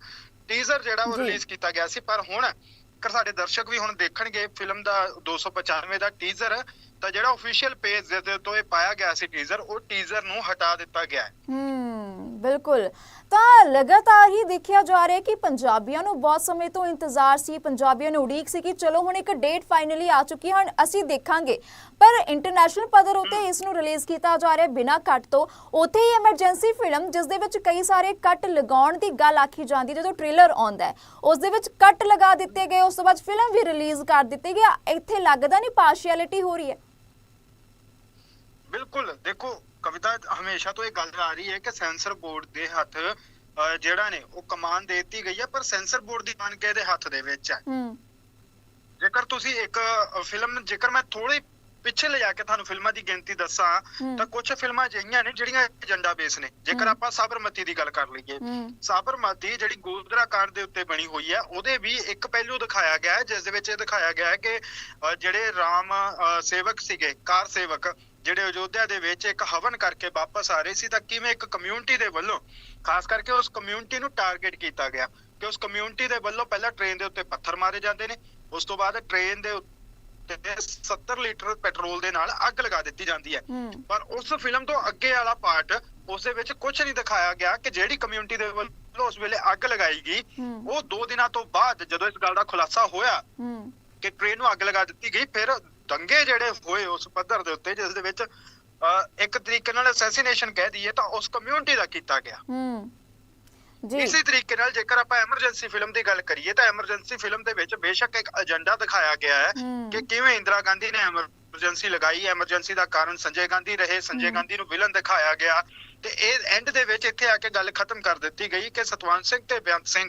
ਟੀਜ਼ਰ ਜਿਹੜਾ ਉਹ। ਰਿਲੀਜ਼ ਕੀਤਾ ਗਿਆ ਸੀ। ਪਰ ਹੁਣ ਜੇਕਰ ਸਾਡੇ ਦਰਸ਼ਕ ਵੀ ਹੁਣ ਦੇਖਣਗੇ ਫਿਲਮ ਦਾ 295 ਦਾ ਟੀਜ਼ਰ ਤਾਂ ਜਿਹੜਾ ਅਫੀਸ਼ੀਅਲ ਪੇਜ ਦੇ ਤੋਂ ਇਹ ਪਾਇਆ ਗਿਆ ਸੀ ਟੀਜ਼ਰ ਉਹ ਟੀਜ਼ਰ ਨੂੰ ਹਟਾ ਦਿੱਤਾ ਗਿਆ ਹੈ। ਹੂੰ ਬਿਲਕੁਲ। ਤਾਂ ਲਗਾਤਾਰ ਹੀ ਦੇਖਿਆ ਜਾ ਰਿਹਾ ਕਿ ਪੰਜਾਬੀਆਂ ਨੂੰ ਬਹੁਤ ਸਮੇਂ ਤੋਂ ਇੰਤਜ਼ਾਰ ਸੀ, ਪੰਜਾਬੀਆਂ ਨੂੰ ਉਡੀਕ ਸੀ ਕਿ ਚਲੋ ਹੁਣ ਇੱਕ ਡੇਟ ਫਾਈਨਲੀ ਆ ਚੁੱਕੀ ਹੈ ਅਸੀਂ ਦੇਖਾਂਗੇ। ਪਰ ਇੰਟਰਨੈਸ਼ਨਲ ਪੱਧਰ ਉਤੇ ਇਸ ਨੂੰ ਰਿਲੀਜ਼ ਕੀਤਾ ਜਾ ਰਿਹਾ ਬਿਨਾਂ ਕੱਟ ਤੋਂ। ਉੱਥੇ ਹੀ ਐਮਰਜੈਂਸੀ ਫਿਲਮ ਜਿਸ ਦੇ ਵਿੱਚ ਕਈ ਸਾਰੇ ਕੱਟ ਲਗਾਉਣ ਦੀ ਗੱਲ ਆਖੀ ਜਾਂਦੀ, ਜਦੋਂ ਟ੍ਰੇਲਰ ਆਉਂਦਾ ਹੈ, ਉਸ ਦੇ ਵਿੱਚ ਕੱਟ ਲਗਾ ਦਿੱਤੇ ਗਏ, ਉਸ ਤੋਂ ਬਾਅਦ ਫਿਲਮ ਵੀ ਰਿਲੀਜ਼ ਕਰ ਦਿੱਤੀ ਗਈ ਇੱਥੇ ਲੱਗਦਾ ਨਹੀਂ ਪਾਰਸ਼ੀਅਲਿਟੀ ਹੋ ਰਹੀ ਹੈ। ਬਿਲਕੁਲ, ਦੇਖੋ ਹਮੇਸ਼ਾ ਤੋਂ ਇਹ ਗੱਲ ਆ ਰਹੀ ਹੈ ਕਿ ਸੈਂਸਰ ਬੋਰਡ ਦੇ ਹੱਥ ਜਿਹੜਾ ਨੇ ਉਹ ਕਮਾਨ ਦੇ ਦਿੱਤੀ ਗਈ ਹੈ ਪਰ ਸੈਂਸਰ ਬੋਰਡ ਦੀ ਬਣ ਕੇ ਇਹਦੇ ਹੱਥ ਦੇ ਵਿੱਚ ਹੈ ਜੇਕਰ ਤੁਸੀਂ ਇੱਕ ਫਿਲਮ ਜੇਕਰ ਮੈਂ ਥੋੜੀ ਪਿੱਛੇ ਲਿਜਾ ਕੇ ਤੁਹਾਨੂੰ ਫਿਲਮਾਂ ਦੀ ਗਿਣਤੀ ਦੱਸਾਂ। ਤਾਂ ਕੁਝ ਫਿਲਮਾਂ ਅਜਿਹੀਆਂ ਨੇ ਜਿਹੜੀਆਂ ਏਜੰਡਾ ਬੇਸ ਨੇ ਜੇਕਰ। ਆਪਾਂ ਸਾਬਰਮਤੀ ਦੀ ਗੱਲ ਕਰ ਲਈਏ ਸਾਬਰਮਤੀ ਜਿਹੜੀ ਗੋਦਰਾ ਕਾਂਡ ਦੇ ਉੱਤੇ ਬਣੀ ਹੋਈ ਹੈ ਉਹਦੇ ਵੀ ਇੱਕ ਪਹਿਲੂ ਦਿਖਾਇਆ ਗਿਆ ਹੈ ਜਿਸ ਦੇ ਵਿੱਚ ਇਹ ਦਿਖਾਇਆ ਗਿਆ ਹੈ ਕਿ ਜਿਹੜੇ ਰਾਮ ਸੇਵਕ ਸੀਗੇ ਕਾਰ ਸੇਵਕ ਜਿਹੜੇ ਅਯੋਧਿਆ ਦੇ ਵਿੱਚ ਇੱਕ ਹਵਨ ਕਰਕੇ ਵਾਪਸ ਆ ਰਹੇ ਸੀ ਤਾਂ ਕਿਵੇਂ ਇੱਕ ਕਮਿਊਨਿਟੀ ਦੇ ਵੱਲੋਂ ਖਾਸ ਕਰਕੇ ਉਸ ਕਮਿਊਨਿਟੀ ਨੂੰ ਟਾਰਗੇਟ ਕੀਤਾ ਗਿਆ ਕਿ ਉਸ ਕਮਿਊਨਿਟੀ ਦੇ ਵੱਲੋਂ ਪਹਿਲਾਂ ਟ੍ਰੇਨ ਦੇ ਉੱਤੇ ਪੱਥਰ ਮਾਰੇ ਜਾਂਦੇ ਨੇ ਉਸ ਤੋਂ ਬਾਅਦ ਟ੍ਰੇਨ ਦੇ ਉੱਤੇ 70 ਲੀਟਰ ਪੈਟਰੋਲ ਦੇ ਨਾਲ ਅੱਗ ਲਗਾ ਦਿੱਤੀ ਜਾਂਦੀ ਹੈ। ਪਰ ਉਸ ਫਿਲਮ ਤੋਂ ਅੱਗੇ ਵਾਲਾ ਪਾਰਟ ਉਸ ਦੇ ਵਿੱਚ ਕੁਝ ਨਹੀਂ ਦਿਖਾਇਆ ਗਿਆ ਕਿ ਜਿਹੜੀ ਕਮਿਊਨਿਟੀ ਦੇ ਵੱਲੋਂ ਉਸ ਵੇਲੇ ਅੱਗ ਲਗਾਈ ਗਈ ਉਹ 2 ਦਿਨਾਂ ਤੋਂ ਬਾਅਦ ਜਦੋਂ ਇਸ ਗੱਲ ਦਾ ਖੁਲਾਸਾ ਹੋਇਆ ਕਿ ਟ੍ਰੇਨ ਨੂੰ ਅੱਗ ਲਗਾ ਦਿੱਤੀ ਗਈ ਫਿਰ ਦੰਗੇ ਜਿਹੜੇ ਹੋਏ ਉਸ ਪੱਧਰ ਦੇ ਉੱਤੇ ਜਿਸ ਦੇ ਵਿੱਚ ਇੱਕ ਤਰੀਕੇ ਨਾਲ ਅਸੈਸੀਨੇਸ਼ਨ ਕਹਿ ਦਈਏ ਤਾਂ ਉਸ ਕਮਿਊਨਿਟੀ ਦਾ ਕੀਤਾ ਗਿਆ ਹੂੰ ਜੀ ਇਸੇ ਤਰੀਕੇ ਨਾਲ ਜੇਕਰ ਆਪਾਂ ਐਮਰਜੈਂਸੀ ਫਿਲਮ ਦੀ ਗੱਲ ਕਰੀਏ ਤਾਂ ਐਮਰਜੈਂਸੀ ਫਿਲਮ ਦੇ ਵਿੱਚ ਬੇਸ਼ੱਕ ਇੱਕ ਏਜੰਡਾ ਦਿਖਾਇਆ ਗਿਆ ਹੈ। ਕਿ ਕਿਵੇਂ ਇੰਦਰਾ ਗਾਂਧੀ ਨੇ ਐਮਰਜੈਂਸੀ ਲਗਾਈ ਐਮਰਜੈਂਸੀ ਦਾ ਕਾਰਨ ਸੰਜੇ ਗਾਂਧੀ ਰਹੇ ਸੰਜੇ। ਗਾਂਧੀ ਨੂੰ ਵਿਲਨ ਦਿਖਾਇਆ ਗਿਆ ਤੇ ਇਹ ਐਂਡ ਦੇ ਵਿੱਚ ਇੱਥੇ ਆ ਕੇ ਗੱਲ ਖਤਮ ਕਰ ਦਿੱਤੀ ਗਈ ਕਿ ਸਤਵੰਤ ਸਿੰਘ ਤੇ ਬੇਅੰਤ ਸਿੰਘ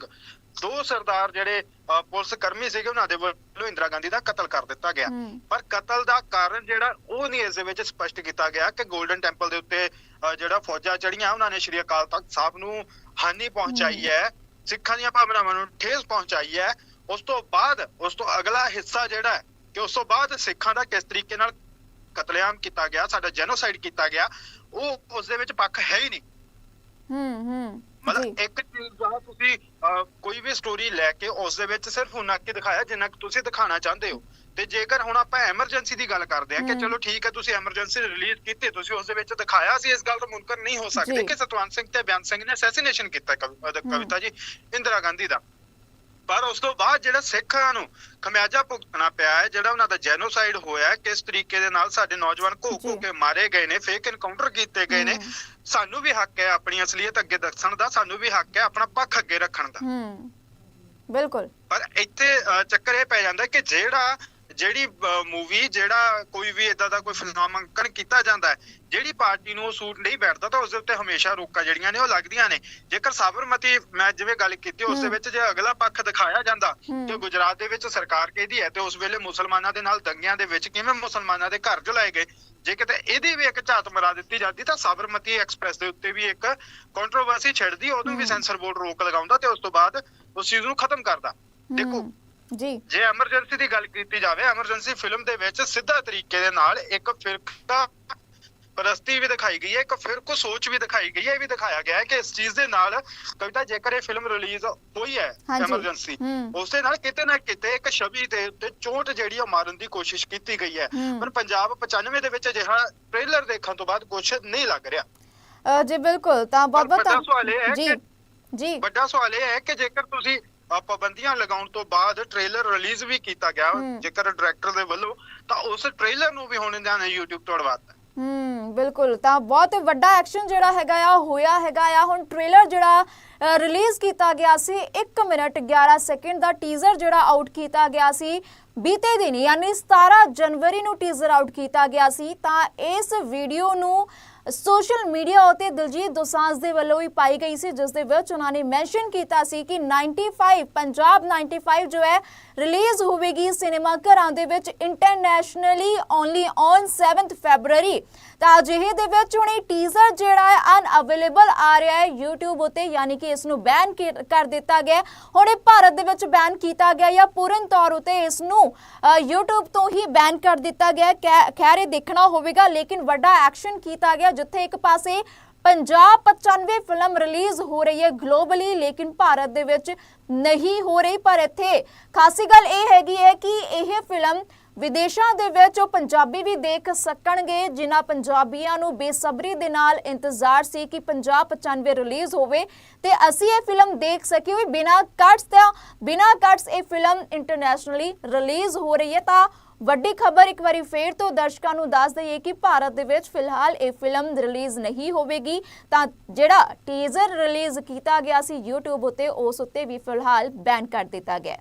ਦੋ ਸਰਦਾਰ ਜਿਹੜੇ ਪੁਲਿਸ ਕਰਮੀ ਸੀਗੇ ਉਹਨਾਂ ਦੇ ਵੱਲੋਂ ਇੰਦਰਾ ਗਾਂਧੀ ਦਾ ਕਤਲ ਕਰ ਦਿੱਤਾ ਗਿਆ। ਪਰ ਕਤਲ ਦਾ ਕਾਰਨ ਜਿਹੜਾ ਉਹ ਨਹੀਂ ਇਸ ਦੇ ਵਿੱਚ ਸਪਸ਼ਟ ਕੀਤਾ ਗਿਆ ਕਿ 골ਡਨ ਟੈਂਪਲ ਦੇ ਉੱਤੇ ਜਿਹੜਾ ਫੌਜਾਂ ਚੜੀਆਂ ਉਹਨਾਂ ਨੇ ਸ਼੍ਰੀ ਅਕਾਲ ਤਖਤ ਸਾਹਿਬ ਨੂੰ ਹਾਨੀ ਪਹੁੰਚਾਈ ਹੈ। ਸਿੱਖਾਂ ਦੀਆਂ ਭਾਵਨਾਵਾਂ ਨੂੰ ਠੇਸ ਪਹੁੰਚਾਈ ਹੈ। ਉਸ ਤੋਂ ਬਾਅਦ ਉਸ ਤੋਂ ਅਗਲਾ ਹਿੱਸਾ ਜਿਹੜਾ ਕਿ ਉਸ ਤੋਂ ਬਾਅਦ ਸਿੱਖਾਂ ਦਾ ਕਿਸ ਤਰੀਕੇ ਨਾਲ ਕਤਲੇਆਮ ਕੀਤਾ ਗਿਆ ਸਾਡਾ ਜੈਨੋਸਾਈਡ ਕੀਤਾ ਗਿਆ ਉਹ ਉਸ ਦੇ ਵਿੱਚ ਪੱਖ ਹੈ ਹੀ ਨਹੀਂ। ਹੂੰ ਹੂੰ। ਮਤਲਬ ਇੱਕ ਚੀਜ਼ ਦਾ ਤੁਸੀਂ ਕੋਈ ਵੀ ਸਟੋਰੀ ਲੈ ਕੇ ਉਸ ਦੇ ਵਿੱਚ ਸਿਰਫ ਉਹਨਾਂ ਕੇ ਦਿਖਾਇਆ ਜਿੰਨਾ ਕਿ ਤੁਸੀਂ ਦਿਖਾਣਾ ਚਾਹੁੰਦੇ ਹੋ ਤੇ ਜੇਕਰ ਹੁਣ ਆਪਾਂ ਐਮਰਜੈਂਸੀ ਦੀ ਗੱਲ ਕਰਦੇ ਹਾਂ ਕਿ। ਚਲੋ ਠੀਕ ਹੈ ਤੁਸੀਂ ਐਮਰਜੈਂਸੀ ਰਿਲੀਜ਼ ਕੀਤੀ ਤੁਸੀਂ ਉਸ ਦੇ ਵਿੱਚ ਦਿਖਾਇਆ ਸੀ ਇਸ ਗੱਲ ਤੋਂ ਮੁਨਕਰ ਨਹੀਂ ਹੋ ਸਕਦੇ। ਕਿ ਸਤਵੰਤ ਸਿੰਘ ਤੇ ਬਿਆਨ ਸਿੰਘ ਨੇ ਅਸੈਸੀਨੇਸ਼ਨ ਕੀਤਾ। ਕਵਿਤਾ ਜੀ ਇੰਦਰਾ ਗਾਂਧੀ ਦਾ ਪਰ ਉਸ ਤੋਂ ਬਾਅਦ ਜਿਹੜਾ ਸਿੱਖਾਂ ਨੂੰ ਖਮਿਆਜਾ ਭੁਗਤਣਾ ਪਿਆ ਹੈ ਜਿਹੜਾ ਉਹਨਾਂ ਦਾ ਜੈਨੋਸਾਈਡ ਹੋਇਆ ਹੈ ਕਿਸ ਤਰੀਕੇ ਦੇ ਨਾਲ ਸਾਡੇ ਨੌਜਵਾਨ ਘੋ ਘੋ। ਕੇ ਮਾਰੇ ਗਏ ਨੇ ਫੇਕ ਐਨਕਾਊਂਟਰ ਕੀਤੇ ਗਏ ਨੇ। ਸਾਨੂੰ ਵੀ ਹੱਕ ਹੈ ਆਪਣੀ ਅਸਲੀਅਤ ਅੱਗੇ ਦੱਸਣ ਦਾ ਸਾਨੂੰ ਵੀ ਹੱਕ ਹੈ ਆਪਣਾ ਪੱਖ ਅੱਗੇ ਰੱਖਣ ਦਾ ਹੂੰ ਬਿਲਕੁਲ ਪਰ ਇੱਥੇ ਚੱਕਰ ਇਹ ਪੈ ਜਾਂਦਾ ਕਿ ਜਿਹੜਾ ਜਿਹੜੀ ਮੂਵੀ ਜਿਹੜਾ ਕੋਈ ਵੀ ਇਦਾਂ ਦਾ ਕੋਈ ਫਿਲਮਾਂਕਣ ਕੀਤਾ ਜਾਂਦਾ ਹੈ ਜਿਹੜੀ ਪਾਰਟੀ ਨੂੰ ਉਹ ਸੂਟ ਨਹੀਂ ਬੈਠਦਾ ਤਾਂ ਉਸ ਦੇ ਉੱਤੇ ਹਮੇਸ਼ਾ ਰੋਕਾਂ ਜਿਹੜੀਆਂ ਨੇ ਉਹ ਲੱਗਦੀਆਂ ਨੇ ਜੇਕਰ ਸਾਬਰਮਤੀ ਮੈਂ ਜਿਵੇਂ ਗੱਲ ਕੀਤੀ ਉਸ ਦੇ। ਵਿੱਚ ਜੇ ਅਗਲਾ ਪੱਖ ਦਿਖਾਇਆ ਜਾਂਦਾ। ਕਿ ਗੁਜਰਾਤ ਦੇ ਵਿੱਚ ਸਰਕਾਰ ਕਹਿੰਦੀ ਹੈ ਤੇ ਉਸ ਵੇਲੇ ਮੁਸਲਮਾਨਾਂ ਦੇ ਨਾਲ ਦੰਗਿਆਂ ਦੇ ਵਿੱਚ ਕਿਵੇਂ ਮੁਸਲਮਾਨਾਂ ਦੇ ਘਰ ਜਲਾਏ ਗਏ ਜੇ ਕਿਤੇ ਇਹਦੀ ਵੀ ਇੱਕ ਝਾਤ ਮਰਾ ਦਿੱਤੀ ਜਾਂਦੀ ਤਾਂ ਸਾਬਰਮਤੀ ਐਕਸਪ੍ਰੈਸ ਦੇ ਉੱਤੇ ਵੀ ਇੱਕ ਕੰਟਰੋਵਰਸੀ ਛਿੜਦੀ ਉਹਨੂੰ ਵੀ। ਸੈਂਸਰ ਬੋਰਡ ਰੋਕ ਲਗਾਉਂਦਾ ਤੇ ਉਸ ਤੋਂ ਬਾਅਦ ਉਸ ਚੀਜ਼ ਨੂੰ ਖਤਮ ਕਰਦਾ ਦੇਖੋ ਜੀ। ਜੇ ਐਮਰਜੈਂਸੀ ਦੀ ਗੱਲ ਕੀਤੀ ਜਾਵੇ ਐਮਰਜੈਂਸੀ ਫਿਲਮ ਦੇ ਵਿੱਚ ਸਿੱਧਾ ਤਰੀਕੇ ਦੇ ਨਾਲ ਇੱਕ ਫਿਰਕਾ ਪ੍ਰਸਤੀ ਵੀ ਦਿਖਾਈ ਗਈ ਹੈ ਇੱਕ ਫਿਰਕੂ ਸੋਚ ਵੀ ਦਿਖਾਈ ਗਈ ਹੈ ਇਹ ਵੀ ਦਿਖਾਇਆ ਗਿਆ ਹੈ ਕਿ ਇਸ ਚੀਜ਼ ਦੇ ਨਾਲ ਕਵਿਤਾ ਜੇਕਰ ਇਹ ਫਿਲਮ ਰਿਲੀਜ਼ ਹੋਈ ਹੈ ਹਾਂਜੀ। ਐਮਰਜੈਂਸੀ ਹੂੰ। ਉਸ ਦੇ ਨਾਲ ਕਿਤੇ ਨਾ ਕਿਤੇ ਇੱਕ ਛਵੀ ਦੇ ਉੱਤੇ ਚੋਟ ਜਿਹੜੀ ਉਹ ਮਾਰਨ ਦੀ ਕੋਸ਼ਿਸ਼ ਕੀਤੀ ਗਈ ਹੈ। ਹੂੰ। ਪਰ ਪੰਜਾਬ 95 ਦੇ ਵਿੱਚ ਅਜਿਹਾ ਟ੍ਰੇਲਰ ਦੇਖਣ ਤੋਂ ਬਾਅਦ ਕੁਝ ਨਹੀਂ ਲੱਗ ਰਿਹਾ। ਅ, ਜੀ ਬਿਲਕੁਲ। ਤਾਂ ਬਹੁਤ ਬਹੁਤ ਵੱਡਾ ਸਵਾਲ ਇਹ ਹੈ ਜੀ ਕਿ- ਜੀ। ਵੱਡਾ ਸਵਾਲ ਇਹ ਹੈ ਕਿ ਜੇਕਰ ਤੁਸੀਂ ਪਾਬੰਦੀਆਂ ਲਗਾਉਣ ਤੋਂ ਬਾਅਦ ਟ੍ਰੇਲਰ ਰਿਲੀਜ਼ ਵੀ ਕੀਤਾ ਗਿਆ। ਜੇਕਰ ਡਾਇਰੈਕਟਰ ਦੇ ਵੱਲੋਂ ਤਾਂ ਉਸ ਟ੍ਰੇਲਰ ਨੂੰ ਵੀ ਹੁਣ ਇਹਨਾਂ ਨੇ YouTube ਤੋਂ ਹਟਵਾਤਾ ਹੂੰ ਬਿਲਕੁਲ। ਤਾਂ ਬਹੁਤ ਵੱਡਾ ਐਕਸ਼ਨ ਜਿਹੜਾ ਹੈਗਾ ਆ ਹੋਇਆ ਹੈਗਾ ਆ। ਹੁਣ ਟ੍ਰੇਲਰ ਜਿਹੜਾ ਰਿਲੀਜ਼ ਕੀਤਾ ਗਿਆ ਸੀ 1 ਮਿੰਟ 11 ਸੈਕਿੰਡ ਦਾ ਟੀਜ਼ਰ ਜਿਹੜਾ ਆਊਟ ਕੀਤਾ ਗਿਆ ਸੀ। ਬੀਤੇ ਦਿਨ ਯਾਨੀ 17 ਜਨਵਰੀ ਨੂੰ ਟੀਜ਼ਰ ਆਊਟ ਕੀਤਾ ਗਿਆ ਸੀ। ਤਾਂ ਇਸ ਵੀਡੀਓ ਨੂੰ ਸੋਸ਼ਲ ਮੀਡੀਆ ਉਤੇ ਦਿਲਜੀਤ ਦੋਸਾਂਝ ਦੇ ਵੱਲੋਂ ਹੀ ਪਾਈ ਗਈ ਸੀ, ਜਿਸ ਦੇ ਵਿੱਚ ਉਹਨਾਂ ਨੇ ਮੈਂਸ਼ਨ ਕੀਤਾ ਸੀ ਕਿ 95 ਪੰਜਾਬ 95 ਜੋ ਹੈ, ਰਿਲੀਜ਼ ਹੋਵੇਗੀ ਸਿਨੇਮਾ ਘਰਾਂ ਦੇ ਵਿੱਚ internationally only on 7th February ਤਾਂ ਅਜਿਹੇ ਦੇ ਵਿੱਚ ਹੁਣ ਇਹ ਟੀਜ਼ਰ ਜਿਹੜਾ ਹੈ ਅਨਅਵੇਲੇਬਲ ਆ ਰਿਹਾ ਹੈ YouTube ਉਤੇ, ਯਾਨੀ ਕਿ ਇਸ ਨੂੰ ਬੈਨ ਕਰ ਦਿੱਤਾ ਗਿਆ ਹੈ। ਹੁਣ ਇਹ ਭਾਰਤ ਦੇ ਵਿੱਚ ਬੈਨ ਕੀਤਾ ਗਿਆ ਜਾਂ ਪੂਰਨ ਤੌਰ ਉਤੇ ਇਸ ਨੂੰ YouTube ਤੋਂ ਹੀ ਬੈਨ ਕਰ ਦਿੱਤਾ ਗਿਆ ਹੈ। ਖੈ- ਖੈਰ ਇਹ ਦੇਖਣਾ ਹੋਵੇਗਾ, ਲੇਕਿਨ ਵੱਡਾ ਐਕਸ਼ਨ ਕੀਤਾ ਗਿਆ ਜਿੱਥੇ ਇੱਕ ਪਾਸੇ ਪੰਜਾਬ 95 ਫਿਲਮ ਰਿਲੀਜ਼ ਹੋ ਰਹੀ ਹੈ ਗਲੋਬਲੀ, ਲੇਕਿਨ ਭਾਰਤ ਦੇ ਵਿੱਚ ਨਹੀਂ ਹੋ ਰਹੀ। ਪਰ ਇੱਥੇ ਖਾਸੀ ਗੱਲ ਇਹ ਹੈਗੀ ਹੈ ਕਿ ਇਹ ਫਿਲਮ ਵਿਦੇਸ਼ਾਂ ਦੇ ਵਿੱਚ ਉਹ ਪੰਜਾਬੀ ਵੀ ਦੇਖ ਸਕਣਗੇ, ਜਿਨ੍ਹਾਂ ਪੰਜਾਬੀਆਂ ਨੂੰ ਬੇਸਬਰੀ ਦੇ ਨਾਲ ਇੰਤਜ਼ਾਰ ਸੀ ਕਿ ਪੰਜਾਬ 95 ਰਿਲੀਜ਼ ਹੋਵੇ। ਤੇ ਅਸੀਂ ਇਹ ਫਿਲਮ ਦੇਖ ਸਕੀਏ। ਬਿਨਾ ਕੱਟਸ ਤੇ, ਬਿਨਾ ਕੱਟਸ ਇਹ ਫਿਲਮ ਇੰਟਰਨੈਸ਼ਨਲੀ ਰਿਲੀਜ਼ ਹੋ ਰਹੀ ਹੈ। ਤਾਂ ਵੱਡੀ ਖਬਰ ਇੱਕ ਵਾਰੀ ਫੇਰ ਤੋਂ ਦਰਸ਼ਕਾਂ ਨੂੰ ਦੱਸ ਦਈਏ ਕਿ ਭਾਰਤ ਦੇ ਵਿੱਚ ਫਿਲਹਾਲ ਇਹ ਫਿਲਮ ਰਿਲੀਜ਼ ਨਹੀਂ ਹੋਵੇਗੀ। ਤਾਂ ਜਿਹੜਾ ਟੀਜ਼ਰ ਰਿਲੀਜ਼ ਕੀਤਾ ਗਿਆ ਸੀ YouTube ਉੱਤੇ, ਉਸ ਉੱਤੇ ਵੀ ਫਿਲਹਾਲ ਬੈਨ ਕਰ ਦਿੱਤਾ ਗਿਆ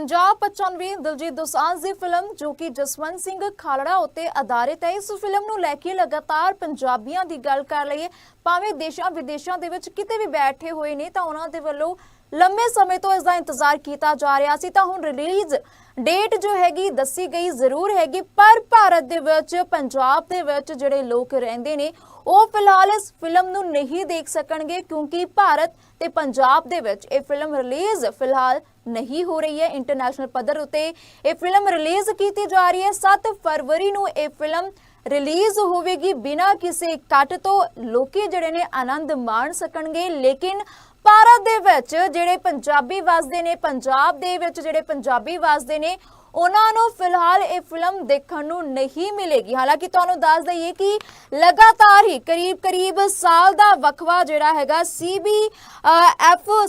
ਪੰਜਾਬ 95 ਦਿਲਜੀਤ ਦੋਸਾਂਝ ਦੀ ਫਿਲਮ ਜੋ ਕਿ ਜਸਵੰਤ ਸਿੰਘ ਖਾਲੜਾ ਉੱਤੇ ਆਧਾਰਿਤ ਹੈ। ਇਸ ਫਿਲਮ ਨੂੰ ਲੈ ਕੇ ਲਗਾਤਾਰ ਪੰਜਾਬੀਆਂ ਦੀ ਗੱਲ ਕਰ ਲਈਏ, ਭਾਵੇਂ ਦੇਸ਼ਾਂ ਵਿਦੇਸ਼ਾਂ ਦੇ ਵਿੱਚ ਕਿਤੇ ਵੀ ਬੈਠੇ ਹੋਏ ਨੇ, ਤਾਂ ਉਹਨਾਂ ਦੇ ਵੱਲੋਂ ਲੰਮੇ ਸਮੇਂ ਤੋਂ ਇਸ ਦਾ ਇੰਤਜ਼ਾਰ ਕੀਤਾ ਜਾ ਰਿਹਾ ਸੀ। ਤਾਂ ਹੁਣ ਰਿਲੀਜ਼ ਡੇਟ ਜੋ ਹੈਗੀ, ਦੱਸੀ ਗਈ ਜ਼ਰੂਰ ਹੈਗੀ, ਪਰ ਭਾਰਤ ਦੇ ਵਿੱਚ, ਪੰਜਾਬ ਦੇ ਵਿੱਚ ਜਿਹੜੇ ਲੋਕ ਰਹਿੰਦੇ ਨੇ ਉਹ ਫਿਲਹਾਲ ਇਸ ਫਿਲਮ ਨੂੰ ਨਹੀਂ ਦੇਖ ਸਕਣਗੇ ਕਿਉਂਕਿ ਭਾਰਤ ਤੇ ਪੰਜਾਬ ਦੇ ਵਿੱਚ ਇਹ ਫਿਲਮ ਰਿਲੀਜ਼ ਫਿਲਹਾਲ ਨਹੀਂ ਹੋ ਰਹੀ ਹੈ। ਇੰਟਰਨੈਸ਼ਨਲ ਪੱਧਰ ਉਤੇ ਇਹ ਫਿਲਮ ਰਿਲੀਜ਼ ਕੀਤੀ ਜਾ ਰਹੀ ਹੈ। 7 ਫਰਵਰੀ ਨੂੰ ਇਹ ਫਿਲਮ ਰਿਲੀਜ਼ ਹੋਵੇਗੀ। ਬਿਨਾਂ ਕਿਸੇ ਕੱਟ ਤੋਂ ਲੋਕੀ ਜਿਹੜੇ ਨੇ ਆਨੰਦ ਮਾਣ ਸਕਣਗੇ। ਲੇਕਿਨ ਭਾਰਤ ਦੇ ਵਿੱਚ ਜਿਹੜੇ ਪੰਜਾਬੀ ਵਸਦੇ ਨੇ, ਪੰਜਾਬ ਦੇ ਵਿੱਚ ਜਿਹੜੇ ਪੰਜਾਬੀ ਵਸਦੇ ਨੇ ਉਹਨਾਂ ਨੂੰ ਫਿਲਹਾਲ ਇਹ ਫਿਲਮ ਦੇਖਣ ਨੂੰ ਨਹੀਂ ਮਿਲੇਗੀ। ਹਾਲਾਂਕਿ ਤੁਹਾਨੂੰ ਦੱਸ ਦਈਏ ਕਿ ਲਗਾਤਾਰ ਹੀ ਕਰੀਬ ਕਰੀਬ ਸਾਲ ਦਾ ਵਕਵਾ ਜਿਹੜਾ ਹੈਗਾ ਸੀਬੀ ਐਫ